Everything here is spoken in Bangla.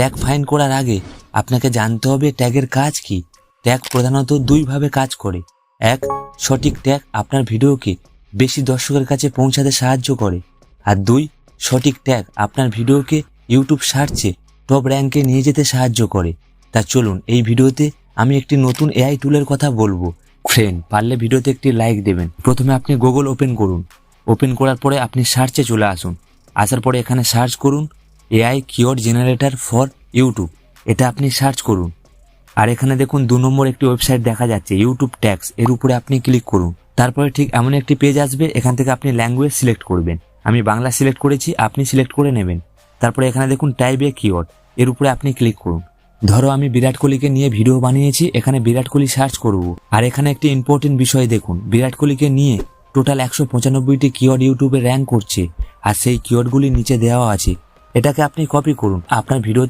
ট্যাগ ফাইন করার আগে আপনাকে জানতে হবে ট্যাগের কাজ কি। ট্যাগ প্রধানত দুইভাবে কাজ করে। এক, সঠিক ট্যাগ আপনার ভিডিওকে বেশি দর্শকের কাছে পৌঁছাতে সাহায্য করে। আর দুই, সঠিক ট্যাগ আপনার ভিডিওকে ইউটিউব সার্চে টপ র্যাঙ্কে নিয়ে যেতে সাহায্য করে। তা চলুন, এই ভিডিওতে আমি একটি নতুন এআই টুলের কথা বলব। ফ্রেন্ড পারলে ভিডিওতে একটি লাইক দেবেন। প্রথমে আপনি গুগল ওপেন করুন। ওপেন করার পরে আপনি সার্চে চলে আসুন। আসার পরে এখানে সার্চ করুন AI keyword generator for YouTube এটা আপনি সার্চ করুন। আর এখানে দেখুন দু নম্বর একটি ওয়েবসাইট দেখা যাচ্ছে ইউটিউব ট্যাক্স এর উপরে আপনি ক্লিক করুন। তারপরে ঠিক এমন একটি পেজ আসবে, এখান থেকে আপনি ল্যাঙ্গুয়েজ সিলেক্ট করবেন। আমি বাংলা সিলেক্ট করেছি, আপনি সিলেক্ট করে নেবেন। তারপরে এখানে দেখুন টাইপ এ কিওয়ার্ড এর উপরে আপনি ক্লিক করুন। ধরো আমি বিরাট কোহলিকে নিয়ে ভিডিও বানিয়েছি, এখানে বিরাট কোহলি সার্চ করব। আর এখানে একটি ইম্পর্টেন্ট বিষয় দেখুন, বিরাট কোহলিকে নিয়ে টোটাল একশো পঁচানব্বইটি কিওয়ার্ড ইউটিউবে র্যাঙ্ক করছে। আর সেই কিওয়ার্ডগুলি নিচে দেওয়া আছে। এটাকে আপনি কপি করুন। আপনার ভিডিওতে